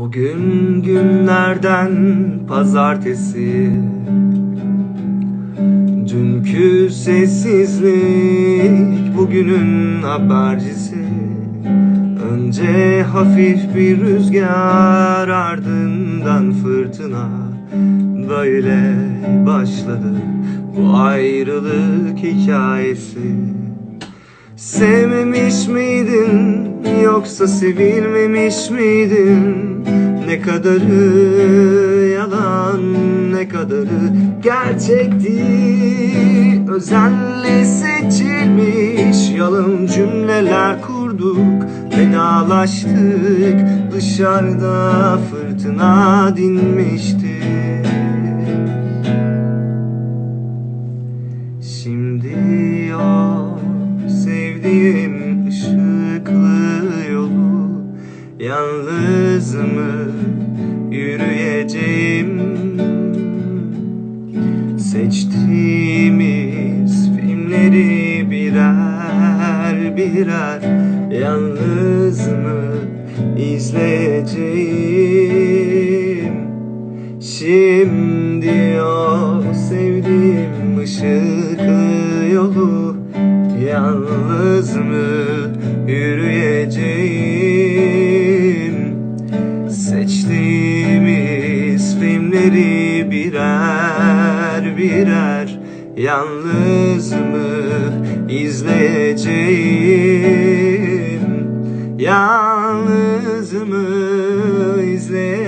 Bugün günlerden pazartesi. Dünkü sessizlik bugünün habercisi. Önce hafif bir rüzgar ardından fırtına. Böyle başladı bu ayrılık hikayesi. Sevmemiş miydin yoksa sevilmemiş miydin? Ne kadarı yalan ne kadarı gerçekti Özenle seçilmiş yalın cümleler kurduk Vedalaştık. Dışarıda fırtına dinmişti. Şimdi o sevdiğim ışıklı Yalnız mı yürüyeceğim? Seçtiğimiz filmleri birer birer Yalnız mı izleyeceğim? Şimdi o sevdiğim ışıklı yolu Yalnız mı yürüyeceğim Seçtiğimiz filmleri birer birer Yalnız mı izleyeceğim? Yalnız mı izleyeceğim?